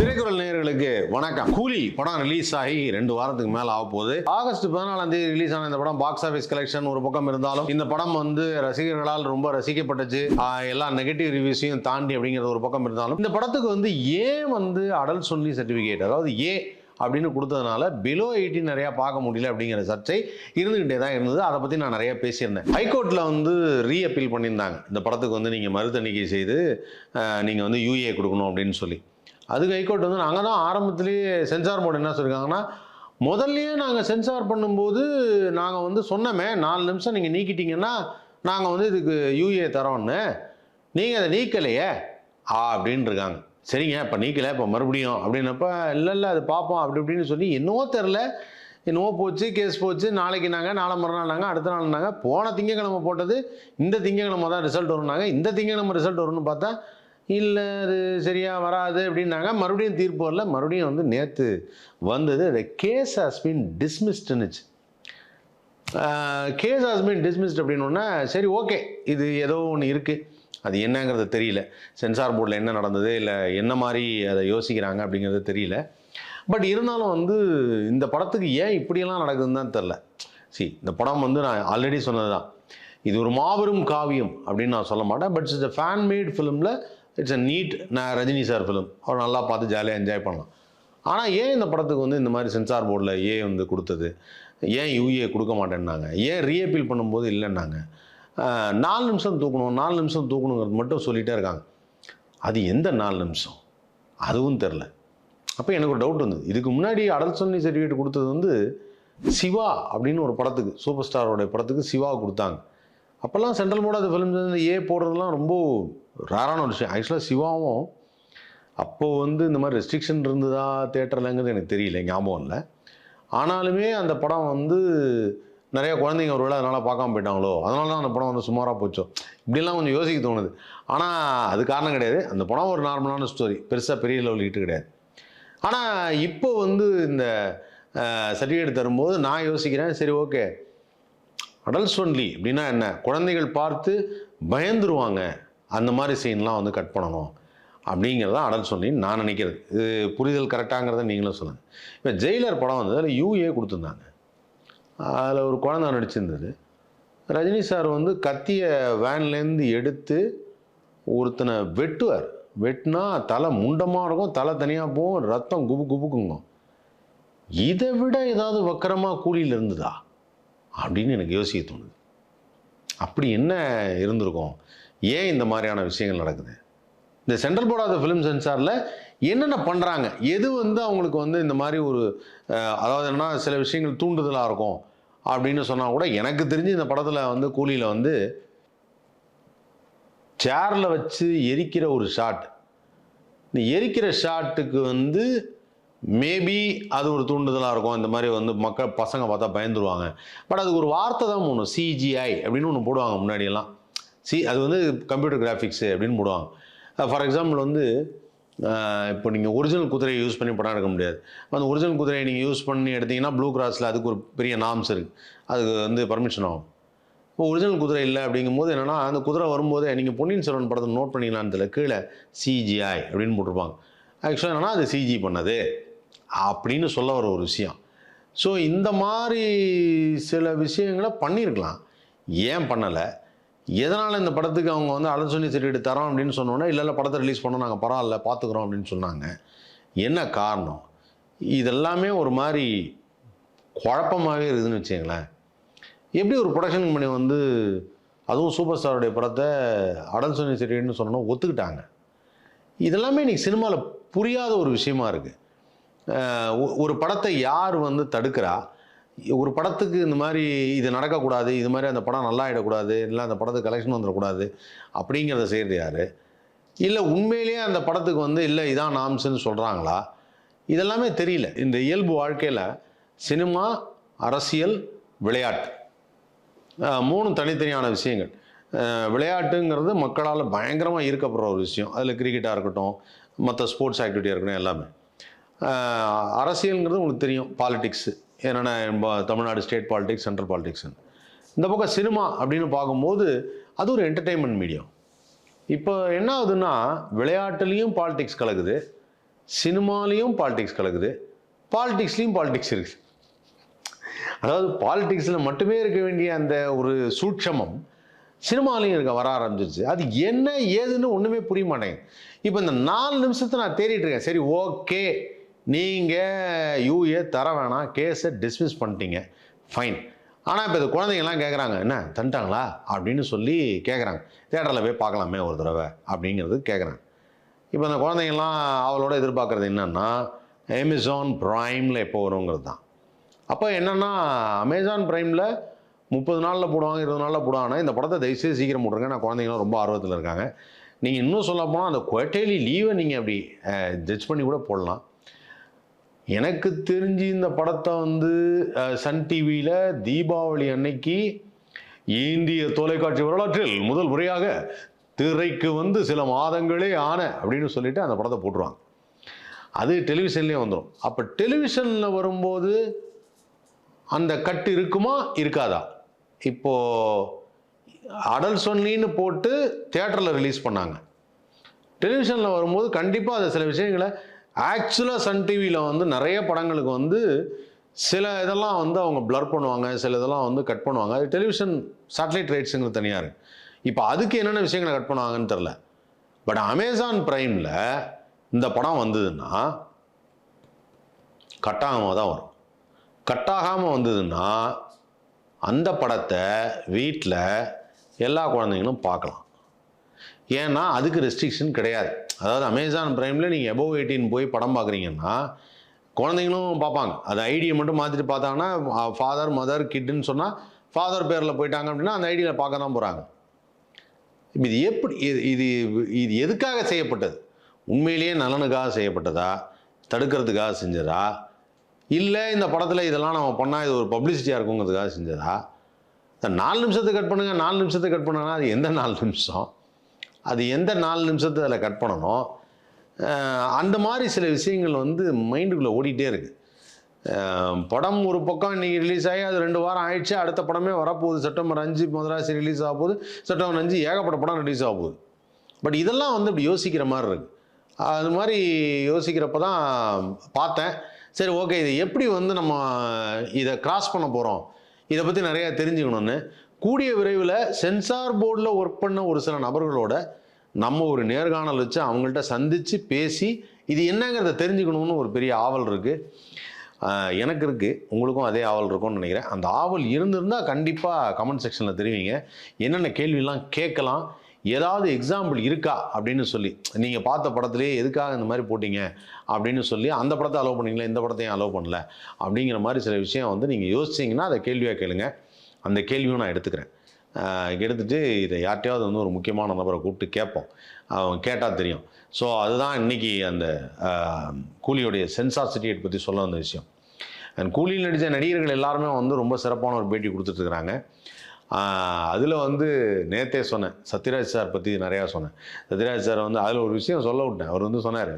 திரைக்குறள் நேயர்களுக்கு வணக்கம். கூலி படம் ரிலீஸ் ஆகி ரெண்டு வாரத்துக்கு மேல ஆக போகுது. ஆகஸ்ட் பதினாலாம் தேதி ரிலீஸ் ஆன இந்த படம் பாக்ஸ் ஆஃபீஸ் கலெக்ஷன் ஒரு பக்கம் இருந்தாலும் இந்த படம் வந்து ரசிகர்களால் ரொம்ப ரசிக்கப்பட்டுச்சு. எல்லா நெகட்டிவ் ரிவ்யூஸையும் தாண்டி அப்படிங்கிறது ஒரு பக்கம் இருந்தாலும் இந்த படத்துக்கு வந்து ஏன் வந்து அடல் சொல்லி சர்டிஃபிகேட் அதாவது ஏ அப்படின்னு கொடுத்ததுனால பிலோ எயிட்டின் நிறையா பார்க்க முடியல அப்படிங்கிற சர்ச்சை இருந்துகிட்டே தான் இருந்தது. அதை பற்றி நான் நிறையா பேசியிருந்தேன். ஹைகோர்ட்டில் வந்து ரீ அப்பீல் பண்ணியிருந்தாங்க. இந்த படத்துக்கு வந்து நீங்கள் மறுதணிக்கை செய்து நீங்கள் வந்து யூஏ கொடுக்கணும் அப்படின்னு சொல்லி. அதுக்கு ஹைகோர்ட் வந்து நாங்கள் தான் ஆரம்பத்துலேயே சென்சார் போர்டு என்ன சொல்லியிருக்காங்கன்னா முதல்லையே நாங்கள் சென்சார் பண்ணும்போது நாங்கள் வந்து சொன்னோமே நாலு நிமிஷம் நீங்கள் நீக்கிட்டீங்கன்னா நாங்கள் வந்து இதுக்கு யூஏ தரோன்னு. நீங்கள் அதை நீக்கலையே? ஆ அப்படின்னு இருக்காங்க சரிங்க இப்போ நீக்கலை இப்போ மறுபடியும் அப்படின்னப்ப இல்லை இல்லை அது பார்ப்போம் அப்படி இப்படின்னு சொல்லி என்னவோ தெரில என்னவோ போச்சு கேஸ் போச்சு நாளைக்கு நாங்கள் நாளை மறுநாள் நாங்கள் அடுத்த நாள் நாங்கள் போன திங்கக்கிழமை போட்டது இந்த திங்கக்கிழமை தான் ரிசல்ட் வரும்னாங்க. இந்த திங்கக்கிழமை ரிசல்ட் வரும்னு பார்த்தா இல்லை அது சரியாக வராது அப்படின்னாங்க. மறுபடியும் தீர்ப்பு வரல. மறுபடியும் வந்து நேற்று வந்தது the கேஸ் ஹாஸ் been டிஸ்மிஸ்டுன்னுச்சு கேஸ் ஹாஸ் been dismissed சரி ஓகே இது ஏதோ ஒன்று இருக்குது அது என்னங்கிறது தெரியல. சென்சார் போர்டில் என்ன நடந்தது இல்லை என்ன மாதிரி அதை யோசிக்கிறாங்க அப்படிங்கிறது தெரியல. பட் இருந்தாலும் வந்து இந்த படத்துக்கு ஏன் இப்படியெல்லாம் நடக்குதுன்னு தான் தெரில. சி இந்த படம் வந்து நான் ஆல்ரெடி சொன்னது தான் இது ஒரு மாபெரும் காவியம் அப்படின்னு நான் சொல்ல மாட்டேன். பட் இட்ஸ் ஃபேன் மேட் ஃபிலிமில் இட்ஸ் அ நீட் நான் ரஜினி சார் ஃபிலிம் அவர் நல்லா பார்த்து ஜாலியாக என்ஜாய் பண்ணலாம். ஆனால் ஏன் இந்த படத்துக்கு வந்து இந்த மாதிரி சென்சார் போர்டில் ஏ வந்து கொடுத்தது? ஏன் யூஏ கொடுக்க மாட்டேன்னாங்க? ஏன் ரீஅப்பீல் பண்ணும்போது இல்லைன்னாங்க? நாலு நிமிஷம் தூக்கணும் நாலு நிமிஷம் தூக்கணுங்கிறது மட்டும் சொல்லிகிட்டே இருக்காங்க. அது எந்த நாலு நிமிஷம்? அதுவும் தெரில அப்போ எனக்கு ஒரு டவுட் வந்தது. இதுக்கு முன்னாடி அடல் சொன்னி சர்டிஃபிகேட் கொடுத்தது வந்து சிவா அப்படின்னு ஒரு படத்துக்கு சூப்பர் ஸ்டாரோடைய படத்துக்கு சிவா கொடுத்தாங்க. அப்போல்லாம் சென்ட்ரல் மோட் அது ஃபிலிம்ஸ் வந்து ஏ போடுறதுலாம் ரொம்ப ரேரான ஒரு விஷயம். ஆக்சுவலாக சிவாவும் அப்போது வந்து இந்த மாதிரி ரெஸ்ட்ரிக்ஷன் இருந்ததா தேட்டர்லங்கிறது எனக்கு தெரியல ஞாபகம் இல்லை. ஆனாலுமே அந்த படம் வந்து நிறைய குழந்தைங்க ஒருவேளை அதனால் பார்க்காம போயிட்டாங்களோ அதனால தான் அந்த படம் வந்து சுமாராக போச்சோ. இப்படிலாம் கொஞ்சம் யோசிக்க தோணுது. ஆனால் அது காரணம் கிடையாது. அந்த படம் ஒரு நார்மலான ஸ்டோரி பெருசாக பெரிய லெவல் ஹிட்டு கிடையாது. ஆனால் இப்போ வந்து இந்த சர்டிஃபிகேட் தரும்போது நான் யோசிக்கிறேன் சரி ஓகே அடல்ஸ் ஒன்லி அப்படின்னா என்ன? குழந்தைகள் பார்த்து பயந்துருவாங்க. அந்த மாதிரி சீன்லாம் வந்து கட் பண்ணணும். அப்படிங்கிறதான் அடல் ஒன்லின்னு நான் நினைக்கிறது. இது புரிதல் கரெக்டாங்கிறத நீங்களும் சொல்லுங்கள் இப்போ ஜெயிலர் படம் வந்து அதில் யூஏ கொடுத்துருந்தாங்க. அதில் ஒரு குழந்தை நடிச்சிருந்தது. ரஜினி சார் வந்து கத்திய வேன்லேருந்து எடுத்து ஒருத்தனை வெட்டுவார். வெட்டினா தலை முண்டமாக இருக்கும் தலை தனியாக போகும் ரத்தம் குபு குபுக்குங்க இதை விட ஏதாவது வக்கரமாக கூலியில் இருந்ததா? அப்படின்னு எனக்கு யோசிக்க தோணுது. அப்படி என்ன இருந்திருக்கும்? ஏன் இந்த மாதிரியான விஷயங்கள் நடக்குது? இந்த central board of the film சென்சாரில் என்னென்ன பண்ணுறாங்க எது வந்து அவங்களுக்கு வந்து இந்த மாதிரி ஒரு அதாவது என்ன சில விஷயங்கள் தூண்டுதலாக இருக்கும் அப்படின்னு சொன்னால் கூட எனக்கு தெரிஞ்சு இந்த படத்தில் வந்து கூலியில் வந்து சேரில் வச்சு எரிக்கிற ஒரு ஷாட் இந்த எரிக்கிற ஷாட்டுக்கு வந்து மேபி அது ஒரு தூண்டுதலாக இருக்கும். இந்த மாதிரி வந்து மக்கள் பசங்க பார்த்தா பயந்துருவாங்க. பட் அதுக்கு ஒரு வார்த்தை தான் ஒன்று சிஜிஐ அப்படின்னு ஒன்று போடுவாங்க முன்னாடியெல்லாம். சி அது வந்து கம்ப்யூட்டர் கிராஃபிக்ஸு அப்படின்னு போடுவாங்க. Uh, ஃபார் எக்ஸாம்பிள் வந்து uh, இப்போ நீங்கள் ஒரிஜினல் குதிரையை யூஸ் பண்ணி படம் எடுக்க முடியாது. அந்த ஒரிஜினல் குதிரையை நீங்கள் யூஸ் பண்ணி எடுத்தீங்கன்னா ப்ளூ கிராஸில் அதுக்கு ஒரு பெரிய நாம்ஸ் இருக்குது அதுக்கு வந்து பர்மிஷன் ஆகும். இப்போ ஒரிஜினல் குதிரை இல்லை அப்படிங்கும்போது என்னென்னா அந்த குதிரை வரும்போதே நீங்கள் பொன்னியின் செல்வன் படத்தை நோட் பண்ணிக்கலான்னு தெரியல கீழே சிஜிஐ அப்படின்னு போட்டிருப்பாங்க. ஆக்சுவலாக என்னென்னா அது சிஜி பண்ணது. அப்படின்னு சொல்ல வர ஒரு விஷயம். ஸோ இந்த மாதிரி சில விஷயங்களை பண்ணியிருக்கலாம். ஏன் பண்ணலை? எதனால் இந்த படத்துக்கு அவங்க வந்து ஆலோசனை சர்டிஃபிகேட் தரோம் அப்படின்னு சொன்னோன்னா இல்லை இல்லை படத்தை ரிலீஸ் பண்ணோம் நாங்கள் பரவாயில்ல பார்த்துக்குறோம் அப்படின்னு சொன்னாங்க. என்ன காரணம்? இதெல்லாமே ஒரு மாதிரி குழப்பமாகவே இருக்குதுன்னு வச்சுங்களேன் எப்படி ஒரு ப்ரொடக்ஷன் கம்பெனி வந்து அதுவும் சூப்பர் ஸ்டாருடைய படத்தை அடல் சோனி சர்டிஃபிகேட்னு சொன்னோன்னா ஒத்துக்கிட்டாங்க. இதெல்லாமே இன்றைக்கி சினிமாவில் புரியாத ஒரு விஷயமா இருக்குது ஒரு படத்தை யார் வந்து தடுக்கிறா? ஒரு படத்துக்கு இந்த மாதிரி இது நடக்கக்கூடாது இது மாதிரி அந்த படம் நல்லா ஆகிடக்கூடாது இல்லை அந்த படத்துக்கு கலெக்ஷன் வந்துடக்கூடாது அப்படிங்கிறத செய்கிறது யார்? இல்லை உண்மையிலேயே அந்த படத்துக்கு வந்து இல்லை இதான் நாம்ஸ்ன்னு சொல்கிறாங்களா இதெல்லாமே தெரியல. இந்த இயல்பு வாழ்க்கையில் சினிமா அரசியல் விளையாட்டு மூணு தனித்தனியான விஷயங்கள். விளையாட்டுங்கிறது மக்களால் பயங்கரமாக ஈர்க்கப்படுற ஒரு விஷயம். அதில் கிரிக்கெட்டாக இருக்கட்டும் மற்ற ஸ்போர்ட்ஸ் ஆக்டிவிட்டியாக இருக்கட்டும் எல்லாமே. அரசியல்ங்கிறது உங்களுக்கு தெரியும் பாலிடிக்ஸு என்னென்ன தமிழ்நாடு ஸ்டேட் பாலிடிக்ஸ் சென்ட்ரல் பாலிடிக்ஸ்னு இந்த பக்கம் சினிமா அப்படின்னு பார்க்கும்போது அது ஒரு என்டர்டெயின்மெண்ட் மீடியம் இப்போ என்ன ஆகுதுன்னா விளையாட்டுலேயும் பாலிடிக்ஸ் கலக்குது சினிமாலேயும் பாலிடிக்ஸ் கலக்குது பாலிடிக்ஸ்லேயும் பாலிடிக்ஸ் இருக்குது அதாவது பாலிடிக்ஸில் மட்டுமே இருக்க வேண்டிய அந்த ஒரு சூட்சமம் சினிமாலையும் இருக்க வர ஆரம்பிச்சிருச்சு. அது என்ன ஏதுன்னு ஒன்றுமே புரிய மாட்டேங்குது. இப்போ இந்த நாலு நிமிஷத்தை நான் தேடிட்டு இருக்கேன். சரி ஓகே நீங்கள் யூஏ தர வேணாம் கேஸை டிஸ்மிஸ் பண்ணிட்டீங்க. ஃபைன் ஆனால் இப்போ இந்த குழந்தைங்கலாம் கேட்குறாங்க என்ன தந்துட்டாங்களா? அப்படின்னு சொல்லி கேட்குறாங்க தேட்டரில் போய் பார்க்கலாமே ஒரு தடவை அப்படிங்கிறது கேட்குறாங்க இப்போ அந்த குழந்தைங்கள்லாம் அவளோட எதிர்பார்க்குறது என்னன்னா அமேசான் ப்ரைமில் எப்போ வருங்கிறது தான். அப்போ என்னென்னா அமேசான் ப்ரைமில் முப்பது நாளில் போடுவாங்க இருபது நாளில் போடுவாங்க. இந்த படத்தை தயவுசெய்து சீக்கிரம் போட்டுருங்க. நான் குழந்தைங்களும் ரொம்ப ஆர்வத்தில் இருக்காங்க. நீங்கள் இன்னும் சொல்ல போனால் அந்த குவட்டேலி லீவை நீங்கள் அப்படி ஜட்ஜ் பண்ணி கூட போடலாம். எனக்கு தெரிஞ்சு இந்த படத்தை வந்து சன் டிவியில் தீபாவளி அன்னைக்கு இந்திய தொலைக்காட்சி வரலாற்றில் முதல் முறையாக திரைக்கு வந்து சில மாதங்களே ஆன அப்படின்னு சொல்லிட்டு அந்த படத்தை போட்டுருவாங்க. அது டெலிவிஷன்லேயே வந்துடும் அப்போ டெலிவிஷனில் வரும்போது அந்த கட்டு இருக்குமா இருக்காதா? இப்போ அடல் சொன்னின்னு போட்டு தேட்டரில் ரிலீஸ் பண்ணாங்க. டெலிவிஷனில் வரும்போது கண்டிப்பாக அது சில விஷயங்களை ஆக்சுவலாக சன் டிவியில் வந்து நிறைய படங்களுக்கு வந்து சில இதெல்லாம் வந்து அவங்க ப்ளர் பண்ணுவாங்க சில இதெல்லாம் வந்து கட் பண்ணுவாங்க. அது டெலிவிஷன் சேட்டலைட் ரைட்ஸுங்கிறது தனியாக இருக்குது இப்போ அதுக்கு என்னென்ன விஷயங்களை கட் பண்ணுவாங்கன்னு தெரில பட் அமேசான் ப்ரைமில் இந்த படம் வந்ததுன்னா கட்டாகாமல் தான் வரும். கட்டாகாமல் வந்ததுன்னா அந்த படத்தை வீட்டில் எல்லா குழந்தைங்களும் பார்க்கலாம். ஏன்னா அதுக்கு ரெஸ்ட்ரிக்ஷன் கிடையாது. அதாவது அமேசான் ப்ரைமில் நீங்கள் எபோவ் எயிட்டீன் போய் படம் பார்க்குறீங்கன்னா குழந்தைங்களும் பார்ப்பாங்க. அது ஐடியை மட்டும் மாற்றிட்டு பார்த்தாங்கன்னா ஃபாதர் மதர் கிட்டுன்னு சொன்னால் ஃபாதர் பேரில் போயிட்டாங்க அப்படின்னா அந்த ஐடியில் பார்க்க தான் போகிறாங்க இது எப்படி இது இது இது எதுக்காக செய்யப்பட்டது? உண்மையிலேயே நலனுக்காக செய்யப்பட்டதா? தடுக்கிறதுக்காக செஞ்சதா? இல்லை இந்த படத்தில் இதெல்லாம் நம்ம பண்ணால் இது ஒரு பப்ளிசிட்டியாக இருக்குங்கிறதுக்காக செஞ்சதா? நாலு நிமிஷத்தை கட் பண்ணுங்க நாலு நிமிஷத்தை கட் பண்ணுங்கன்னா அது எந்த நாலு நிமிஷம்? அது எந்த நாலு நிமிஷத்தை அதில் கட் பண்ணணும் அந்த மாதிரி சில விஷயங்கள் வந்து மைண்டுக்குள்ளே ஓடிட்டே இருக்குது படம் ஒரு பக்கம் இன்னைக்கு ரிலீஸ் ஆகி அது ரெண்டு வாரம் ஆயிடுச்சு அடுத்த படமே வரப்போகுது. செப்டம்பர் அஞ்சு மதராசி ரிலீஸ் ஆக போகுது. செப்டம்பர் அஞ்சு ஏகப்பட்ட படம் ரிலீஸ் ஆக போகுது. பட் இதெல்லாம் வந்து இப்படி யோசிக்கிற மாதிரி இருக்கு. அது மாதிரி யோசிக்கிறப்ப தான் பார்த்தேன். சரி ஓகே இது எப்படி வந்து நம்ம இதை கிராஸ் பண்ண போகிறோம் இதை பற்றி நிறையா தெரிஞ்சுக்கணும்னு. கூடிய விரைவில் சென்சார் போர்டில் ஒர்க் பண்ண ஒரு சில நபர்களோட நம்ம ஒரு நேர்காணல் வச்சு அவங்கள்ட்ட சந்தித்து பேசி இது என்னங்கிறத தெரிஞ்சுக்கணும்னு ஒரு பெரிய ஆவல் இருக்குது எனக்கு இருக்குது உங்களுக்கும் அதே ஆவல் இருக்கும்னு நினைக்கிறேன். அந்த ஆவல் இருந்திருந்தால் கண்டிப்பாக கமெண்ட் செக்ஷனில் தெரிவிங்க. என்னென்ன கேள்விலாம் கேட்கலாம் ஏதாவது எக்ஸாம்பிள் இருக்கா அப்படின்னு சொல்லி நீங்கள் பார்த்த படத்துலேயே எதுக்காக இந்த மாதிரி போட்டிங்க அப்படின்னு சொல்லி அந்த படத்தை அலோவ் பண்ணிங்களா இந்த படத்தையும் அலோவ் பண்ணல அப்படிங்கிற மாதிரி சில விஷயம் வந்து நீங்கள் யோசிச்சிங்கன்னா அதை கேள்வியாக கேளுங்க. அந்த கேள்வியும் நான் எடுத்துக்கிறேன். எடுத்துகிட்டு இதை யார்ட்டையாவது வந்து ஒரு முக்கியமான நபரை கூப்பிட்டு கேட்போம். அவன் கேட்டால் தெரியும். ஸோ அதுதான் இன்னைக்கு அந்த கூலியோடைய சென்சார் பற்றி சொல்ல வந்த விஷயம். அண்ட் கூலியில் நடித்த நடிகர்கள் எல்லாருமே வந்து ரொம்ப சிறப்பான ஒரு பேட்டி கொடுத்துட்ருக்குறாங்க அதில் வந்து நேத்தே சொன்னேன். சத்யராஜ் சார் பற்றி நிறையா சொன்னேன். சத்யராஜ் சார் வந்து அதில் ஒரு விஷயம் சொல்ல விட்டேன். அவர் வந்து சொன்னார்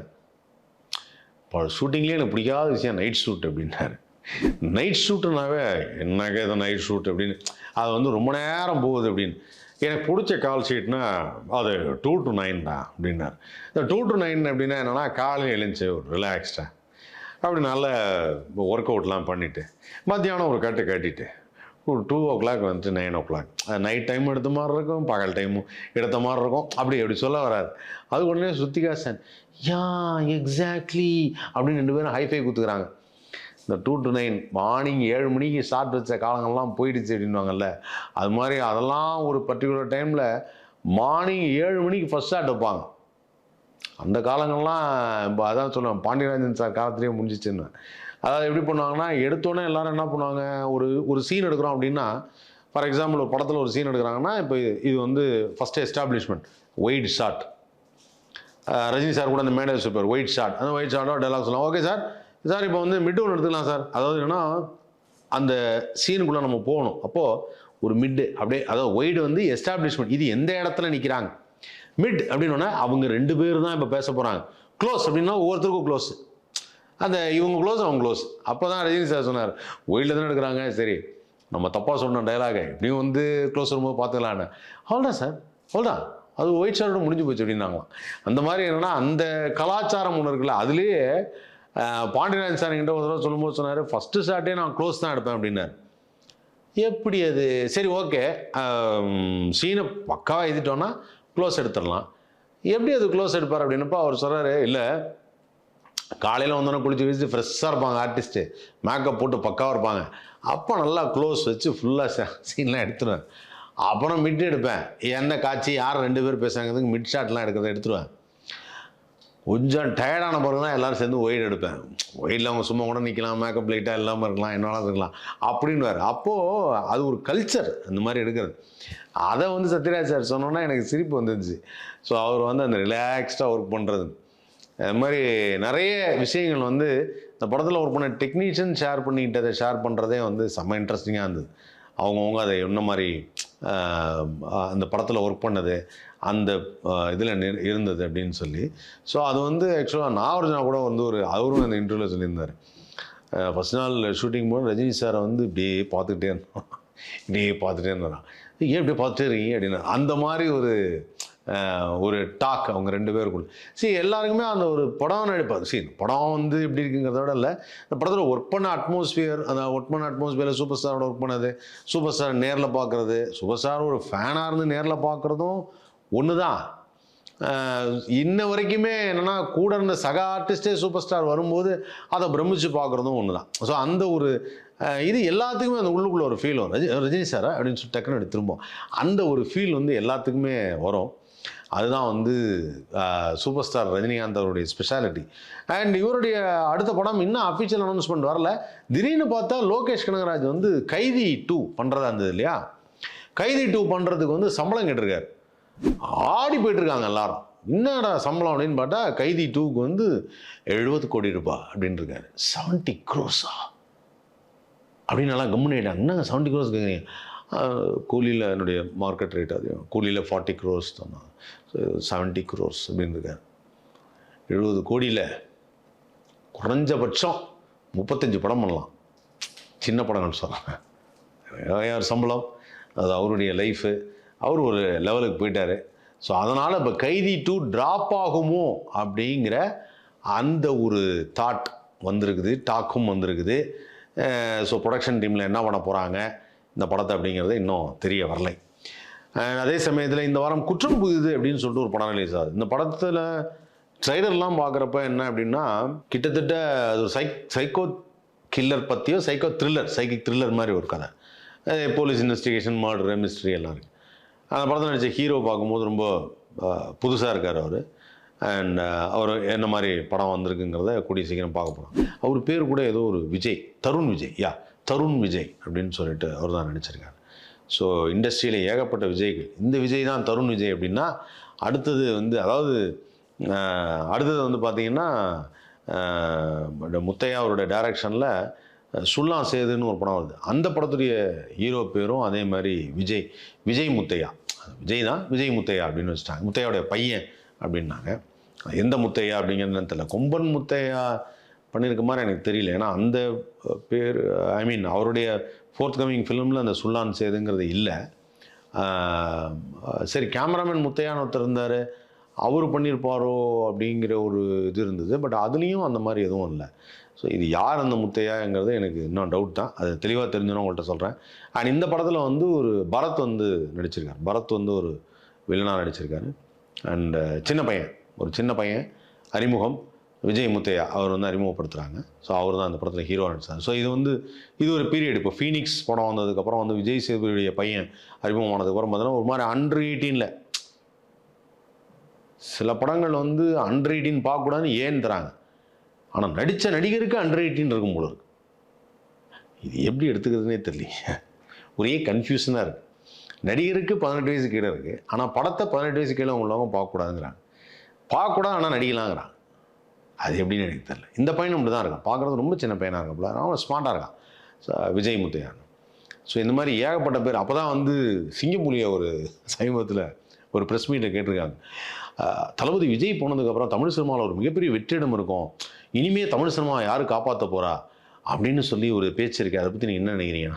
இப்போ ஷூட்டிங்லேயே எனக்கு பிடிக்காத விஷயம் நைட் ஷூட் அப்படின்னாரு. நைட் ஷூட்டுனாவே என்னங்க இது நைட் ஷூட் அப்படின்னு. அது வந்து ரொம்ப நேரம் போகுது அப்படின்னு. எனக்கு பிடிச்ச கால் ஷீட்னா அது டூ டு நைன் தான் அப்படின்னா இந்த டூ டு நைன் அப்படின்னா என்னென்னா காலையில் எழுந்துச்சு ஒரு ரிலாக்ஸ்டாக அப்படி நல்ல ஒர்க் அவுட்லாம் பண்ணிவிட்டு மத்தியானம் ஒரு கட்டு கட்டிட்டு ஒரு டூ ஓ கிளாக் வந்துட்டு nine o'clock night time எடுத்த மாதிரி இருக்கும் பகல் டைமும் எடுத்த மாதிரி இருக்கும். அப்படி எப்படி சொல்ல வராது அது உடனே சுத்திகாசன் யா எக்ஸாக்ட்லி அப்படின்னு ரெண்டு பேரும் ஹைஃபை குத்துக்கிறாங்க. இந்த டூ டு நைன் மார்னிங் ஏழு மணிக்கு ஸ்டார்ட் வச்ச காலங்கள்லாம் போயிடுச்சு அப்படின்வாங்கல்ல அது மாதிரி அதெல்லாம் ஒரு பர்டிகுலர் டைமில் மார்னிங் ஏழு மணிக்கு ஃபஸ்ட் ஷார்ட் வைப்பாங்க அந்த காலங்கள்லாம் இப்போ அதான் சொல்லுவேன் பாண்டியராஜன் சார் காலத்திலேயே முடிஞ்சிச்சுன்னு. அதாவது எப்படி பண்ணுவாங்கன்னா எடுத்தோன்னே எல்லாரும் என்ன பண்ணுவாங்க ஒரு ஒரு சீன் எடுக்கிறோம் அப்படின்னா ஃபார் எக்ஸாம்பிள் ஒரு படத்தில் ஒரு சீன் எடுக்கிறாங்கன்னா இப்போ இது- வந்து first establishment wide shot Rajini sir கூட அந்த மேனேஜர் வச்சுருப்பார் ஒயிட் ஷாட் அந்த ஒயிட் ஷாட்டோ டைலாக் சொல்லலாம் ஓகே சார் சார் இப்போ வந்து மிட் ஒன்று எடுத்துக்கலாம் சார். அதாவது என்னன்னா அந்த சீனுக்குள்ளே நம்ம போகணும். அப்போது ஒரு மிட்டு அப்படியே அதாவது ஒய்டு வந்து எஸ்டாப்ளிஷ்மெண்ட் இது எந்த இடத்துல நிற்கிறாங்க மிட் அப்படின்னோடனே அவங்க ரெண்டு பேர் தான் இப்போ பேச போகிறாங்க க்ளோஸ் அப்படின்னா ஒவ்வொருத்தருக்கும் க்ளோஸ் அந்த இவங்க க்ளோஸ் அவங்க க்ளோஸ் அப்போ தான் ரஜினி சார் சொன்னார். ஒயிலில் தானே எடுக்கிறாங்க. சரி நம்ம தப்பாக சொன்ன டைலாக இப்படியும் வந்து க்ளோஸ் வரும்போது பார்த்துக்கலான்னு அவ்வளோதான் சார் அவ்வளோதான் அது ஒயிட் ஷர்ட்டு முடிஞ்சு போச்சு அப்படின்னாங்களாம். அந்த மாதிரி என்னென்னா அந்த கலாச்சாரம் ஒன்று இருக்குல்ல அதுலேயே பாண்டியராஜன் சார் என்கிட்ட ஒரு தடவை சொல்லும்போது சொன்னார் ஃபஸ்ட்டு ஷாட்டே நான் க்ளோஸ் தான் எடுப்பேன் அப்படின்னார். எப்படி அது? சரி ஓகே சீனை பக்காவாக எழுதிட்டோன்னா க்ளோஸ் எடுத்துடலாம். எப்படி அது க்ளோஸ் எடுப்பார்? அப்படின்னப்போ அவர் சொல்கிறாரு இல்லை காலையில் வந்தோன்னே குளிச்சு வச்சு ஃப்ரெஷ்ஷாக இருப்பாங்க ஆர்டிஸ்ட்டு மேக்கப் போட்டு பக்காவாக இருப்பாங்க. அப்போ நல்லா க்ளோஸ் வச்சு ஃபுல்லாக சீன்லாம் எடுத்துருவேன். அப்புறம் மிட் எடுப்பேன் என்ன காட்சி யார் ரெண்டு பேர் பேசுறாங்கிறதுக்கு மிட் ஷாட்லாம் எடுக்கிறத எடுத்துருவேன். கொஞ்சம் டயர்டான பிறகு தான் எல்லாரும் சேர்ந்து ஒயிட் எடுப்பேன். ஒயிட் அவங்க சும்மா கூட நிற்கலாம் மேக்கப் லைட்டாக இல்லாமல் இருக்கலாம் என்னால் இருக்கலாம் அப்படின்னு அப்போது அது ஒரு கல்ச்சர் அந்த மாதிரி எடுக்கிறது. அதை வந்து சத்யராஜ் சார் சொன்னோன்னா எனக்கு சிரிப்பு வந்துருச்சு. ஸோ அவர் வந்து அந்த ரிலாக்ஸ்டாக ஒர்க் பண்ணுறது அது மாதிரி நிறைய விஷயங்கள் வந்து இந்த படத்தில் ஒர்க் பண்ண டெக்னீஷியன் ஷேர் பண்ணிக்கிட்டதை ஷேர் பண்ணுறதே வந்து செம்ம இன்ட்ரெஸ்டிங்காக இருந்தது. அவங்கவுங்க அதை என்ன மாதிரி அந்த படத்தில் ஒர்க் பண்ணது அந்த இதில் இருந்தது அப்படின்னு சொல்லி. ஸோ அது வந்து ஆக்சுவலாக நாகார்ஜுனா கூட வந்து ஒரு அவரும் அந்த இன்டர்வியூவில் சொல்லியிருந்தார். ஃபஸ்ட் நாள் ஷூட்டிங் போது ரஜினி சாரை வந்து இப்படியே பார்த்துக்கிட்டே இருந்தோம் இப்படியே பார்த்துட்டே இருந்தான் ஏன் இப்படி பார்த்துட்டே இருக்கீங்க? அப்படின்னா. அந்த மாதிரி ஒரு ஒரு டாக் அவங்க ரெண்டு பேருக்குள்ள. சரி எல்லாருக்குமே அந்த ஒரு படம் நடிப்பார் சரி படம் வந்து எப்படி இருக்குங்கிறத விட இல்லை. இந்த படத்தில் ஒர்க் பண்ண அட்மாஸ்பியர் அந்த ஒர்க் பண்ண அட்மாஸ்பியரில் சூப்பர் ஸ்டாரோட ஒர்க் பண்ணது சூப்பர் ஸ்டார் நேரில் பார்க்குறது சூப்பர் ஸ்டார் ஒரு ஃபேனாக இருந்து நேரில் பார்க்குறதும் ஒன்று தான் இன்ன வரைக்குமே என்னென்னா கூட இருந்த சக ஆர்டிஸ்டே சூப்பர் ஸ்டார் வரும்போது அதை பிரமிச்சு பார்க்குறதும் ஒன்று தான் ஸோ அந்த ஒரு இது எல்லாத்துக்குமே அந்த உள்ளுக்குள்ள ஒரு ஃபீல் வரும். ரஜினி சாரா அப்படின்னு சொல்லி டக்குன்னு எடுத்து திரும்பும் அந்த ஒரு ஃபீல் வந்து எல்லாத்துக்குமே வரும். அதுதான் வந்து சூப்பர் ஸ்டார் ரஜினிகாந்த் அவருடைய ஸ்பெஷாலிட்டி அண்ட் இவருடைய அடுத்த படம் இன்னும் அஃபிஷியல் அனௌன்ஸ்மெண்ட் வரல. திடீர்னு பார்த்தா லோகேஷ் கனகராஜ் வந்து கைதி டூ பண்ணுறதா இருந்தது இல்லையா? கைதி டூ பண்ணுறதுக்கு வந்து சம்பளம் கேட்டிருக்காரு. ஆடி போயிட்டுருக்காங்க எல்லாரும். என்னடா சம்பளம் அப்படின்னு பார்த்தா கைதி டூக்கு வந்து எழுபது கோடி ரூபா அப்படின்னு இருக்காரு செவன்ட்டி க்ரோஸா அப்படின்னு நல்லா கம்முன்னு ஆயிட்டாங்க. என்னங்க செவன்ட்டி க்ரோஸ் கேட்குறீங்க கூலியில் என்னுடைய மார்க்கெட் ரேட் அதிகம் கூலியில் ஃபார்ட்டி க்ரோஸ் தான் செவன்ட்டி குரோர்ஸ் அப்படின்னு இருக்கார் எழுபது கோடியில் குறைஞ்சபட்சம் முப்பத்தஞ்சு படம் பண்ணலாம். சின்ன படங்கள் சொல்கிறாங்க யார் சம்பளம் அது அவருடைய லைஃபு அவர் ஒரு லெவலுக்கு போயிட்டார். ஸோ அதனால் இப்போ கைதி டூ ட்ராப் ஆகுமோ அப்படிங்கிற அந்த ஒரு தாட் வந்திருக்குது டாக்கும் வந்திருக்குது. ஸோ ப்ரொடக்ஷன் டீமில் என்ன பண்ண போகிறாங்க இந்த படத்தை அப்படிங்கிறது இன்னும் தெரிய வரலை. அதே சமயத்தில் இந்த வாரம் குற்றம் புதிது அப்படின்னு சொல்லிட்டு ஒரு படம் ரிலீஸ் ஆகுது. இந்த படத்தில் ட்ரைலர்லாம் பார்க்குறப்ப என்ன அப்படின்னா கிட்டத்தட்ட அது ஒரு சைக் சைக்கோ கில்லர் பற்றியோ சைக்கோ த்ரில்லர் சைக்கிக் த்ரில்லர் மாதிரி ஒரு கதை. போலீஸ் இன்வெஸ்டிகேஷன் மர்டர் மிஸ்ட்ரி எல்லாம் இருக்குது அந்த படத்தில் நடித்த ஹீரோ பார்க்கும்போது ரொம்ப புதுசாக இருக்கார் அவர். அண்ட் அவர் என்ன மாதிரி படம் வந்திருக்குங்கிறத கூடிய சீக்கிரம் பார்க்க போகிறோம் அவர் பேர் கூட ஏதோ ஒரு விஜய் தருண் விஜய் யா தருண் விஜய் அப்படின்னு சொல்லிட்டு அவர் தான் நடிச்சிருக்காரு. ஸோ இண்டஸ்ட்ரியில் ஏகப்பட்ட விஜய்கள். இந்த விஜய் தான் தருண் விஜய் அப்படின்னா அடுத்தது வந்து அதாவது அடுத்தது வந்து பார்த்திங்கன்னா முத்தையா அவருடைய டைரக்ஷனில் சுல்லா சேதுன்னு ஒரு படம் வருது. அந்த படத்துடைய ஹீரோ பேரும் அதே மாதிரி விஜய். விஜய் முத்தையா. விஜய் தான் விஜய் முத்தையா அப்படின்னு வச்சுட்டாங்க. முத்தையாவுடைய பையன் அப்படின்னாங்க. எந்த முத்தையா அப்படிங்கிறது தெரியல. கொம்பன் முத்தையா பண்ணியிருக்க மாதிரி எனக்கு தெரியல. ஏன்னா அந்த பேர் ஐ மீன் அவருடைய ஃபோர்த் கமிங் ஃபிலிமில் அந்த சுல்லான் சேதுங்கிறது இல்லை. சரி கேமராமேன் முத்தையான ஒருத்தர் இருந்தார். அவர் பண்ணியிருப்பாரோ அப்படிங்கிற ஒரு இது இருந்தது. பட் அதுலேயும் அந்த மாதிரி எதுவும் இல்லை. ஸோ இது யார் அந்த முத்தையாங்கிறது எனக்கு இன்னும் டவுட் தான். அது தெளிவாக தெரிஞ்சுன்னு உங்கள்கிட்ட சொல்கிறேன் அண்ட் இந்த படத்தில் வந்து ஒரு பரத் வந்து நடிச்சிருக்கார். பரத் வந்து ஒரு வில்லனாக நடிச்சிருக்காரு. அண்டு சின்ன பையன். ஒரு சின்ன பையன். அறிமுகம். விஜய் முத்தையா அவர் வந்து அறிமுகப்படுத்துகிறாங்க ஸோ அவர் தான் அந்த படத்தில் ஹீரோ நடிச்சார். ஸோ இது வந்து இது ஒரு பீரியட் இப்போ ஃபீனிக்ஸ் படம் வந்ததுக்கப்புறம் வந்து விஜய் சேதுபதியுடைய பையன் அறிமுகமானதுக்கப்புறம் பார்த்தீங்கன்னா ஒரு மாதிரி அண்டர் எயிட்டீனில் சில படங்கள் வந்து அண்டர் எயிட்டீன் பார்க்கக்கூடாதுன்னு ஏன் தராங்க? ஆனால் நடித்த நடிகருக்கு அண்டர் எயிட்டீன் இருக்கும் போல இருக்கு. இது எப்படி எடுத்துக்கிறதுனே தெரியல ஒரே கன்ஃபியூஷனாக இருக்குது நடிகருக்கு பதினெட்டு வயசு கீழே இருக்குது ஆனால் படத்தை பதினெட்டு வயசு கீழே உள்ளவங்க பார்க்கக்கூடாதுங்கிறாங்க. பார்க்கக்கூடாது ஆனால் நடிகலாங்கிறாங்க அது எப்படின்னு எனக்கு தெரில இந்த பையனும் இப்படி தான் இருக்கான். பார்க்குறது ரொம்ப சின்ன பையனாக இருக்காப்புல அவன் ஸ்மார்ட்டாக இருக்கான். விஜய் முத்தையான். ஸோ இந்த மாதிரி ஏகப்பட்ட பேர் அப்போ தான் வந்து சிங்கப்புலியை ஒரு சமீபத்தில் ஒரு ப்ரெஸ் மீட்டை கேட்டிருக்காங்க. தளபதி விஜய் போனதுக்கப்புறம் தமிழ் சினிமாவில் ஒரு மிகப்பெரிய வெற்றிடம் இருக்கும். இனிமே தமிழ் சினிமா யார் காப்பாற்ற போகிறா அப்படின்னு சொல்லி ஒரு பேச்சு இருக்கு. அதை பற்றி நீங்கள் என்ன நினைக்கிறீங்க?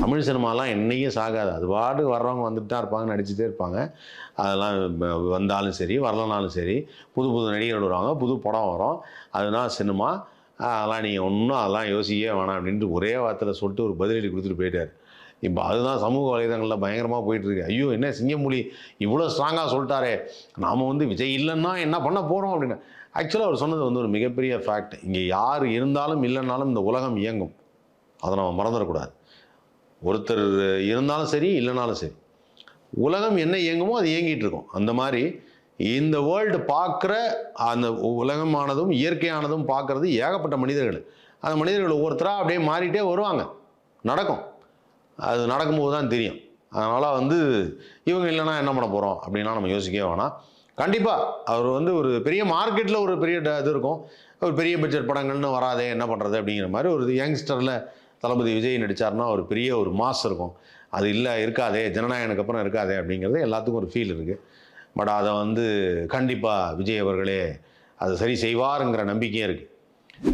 தமிழ் சினிமாலாம் என்னையும் சாகாது. அது பாடு வர்றவங்க வந்துட்டு தான் இருப்பாங்க நடிச்சுட்டே இருப்பாங்க. அதெல்லாம் வந்தாலும் சரி வரலனாலும் சரி புது புது நடிகர்கள் வருவாங்க புது படம் வரும். அதுதான் சினிமா. அதெல்லாம் நீங்கள் ஒன்றும் அதெல்லாம் யோசிக்கவே வேணாம் அப்படின்ட்டு ஒரே வார்த்தையில் சொல்லிட்டு ஒரு பதிலடி கொடுத்துட்டு போயிட்டார். இப்போ அதுதான் சமூக வலைதளங்களில் பயங்கரமாக போயிட்டுருக்கு. ஐயோ என்ன சிங்கமொழி இவ்வளோ ஸ்ட்ராங்காக சொல்லிட்டாரே. நாம் வந்து விஜய் இல்லைன்னா என்ன பண்ண போகிறோம் அப்படின்னு. ஆக்சுவலாக அவர் சொன்னது வந்து ஒரு மிகப்பெரிய ஃபேக்ட் இங்கே யார் இருந்தாலும் இல்லைன்னாலும் இந்த உலகம் இயங்கும். அதை நம்ம மறந்துடக்கூடாது. ஒருத்தர் இருந்தாலும் சரி இல்லைனாலும் சரி. உலகம் என்ன இயங்குமோ அது இயங்கிட்டு இருக்கும். அந்த மாதிரி இந்த வேர்ல்டு பார்க்குற அந்த உலகமானதும் இயற்கையானதும் பார்க்குறது ஏகப்பட்ட மனிதர்கள். அந்த மனிதர்கள் ஒவ்வொருத்தராக அப்படியே மாறிட்டே வருவாங்க. நடக்கும். அது நடக்கும்போது தான் தெரியும். அதனால் வந்து இவங்க இல்லைன்னா என்ன பண்ண போகிறோம் அப்படின்னா நம்ம யோசிக்கவே வேணாம். கண்டிப்பாக அவர் வந்து ஒரு பெரிய மார்க்கெட்டில் ஒரு பெரிய ட- இது இருக்கும். ஒரு பெரிய பட்ஜெட் படங்கள்னு வராதே என்ன பண்ணுறது அப்படிங்கிற மாதிரி ஒரு யங்ஸ்டரில் தளபதி விஜய் நடித்தார்னா ஒரு பெரிய ஒரு மாஸ் இருக்கும். அது இல்லை இருக்காதே ஜனநாயகனுக்கு அப்புறம் இருக்காதே அப்படிங்கிறது எல்லாத்துக்கும் ஒரு ஃபீல் இருக்குது பட் அதை வந்து கண்டிப்பாக விஜய் அவர்களே அதை சரி செய்வாருங்கிற நம்பிக்கையும் இருக்குது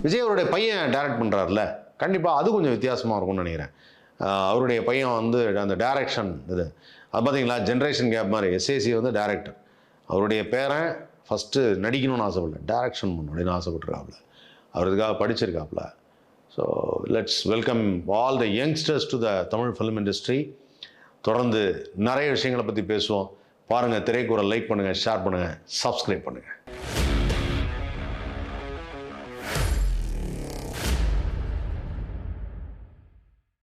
விஜய் அவருடைய பையன் டைரக்ட் பண்ணுறாருல கண்டிப்பாக அது கொஞ்சம் வித்தியாசமாக இருக்கும்னு நினைக்கிறேன். அவருடைய பையன் வந்து அந்த டைரக்ஷன் இது. அது பார்த்தீங்களா ஜென்ரேஷன் கேப் மாதிரி. எஸ்ஏசி வந்து டைரக்டர் அவருடைய பேரன் ஃபஸ்ட்டு நடிக்கணும்னு ஆசைப்படல. டைரக்ஷன் பண்ணணும் அப்படின்னு ஆசைப்பட்டுருக்காப்புல அவர் இதுக்காக படிச்சிருக்காப்புல so let's welcome all the youngsters to the Tamil film industry தொடர்ந்து நிறைய விஷயங்களை பற்றி பேசுவோம். பாருங்கள் திரைக்குறள் லைக் பண்ணுங்கள் ஷேர் பண்ணுங்கள் சப்ஸ்கிரைப் பண்ணுங்கள்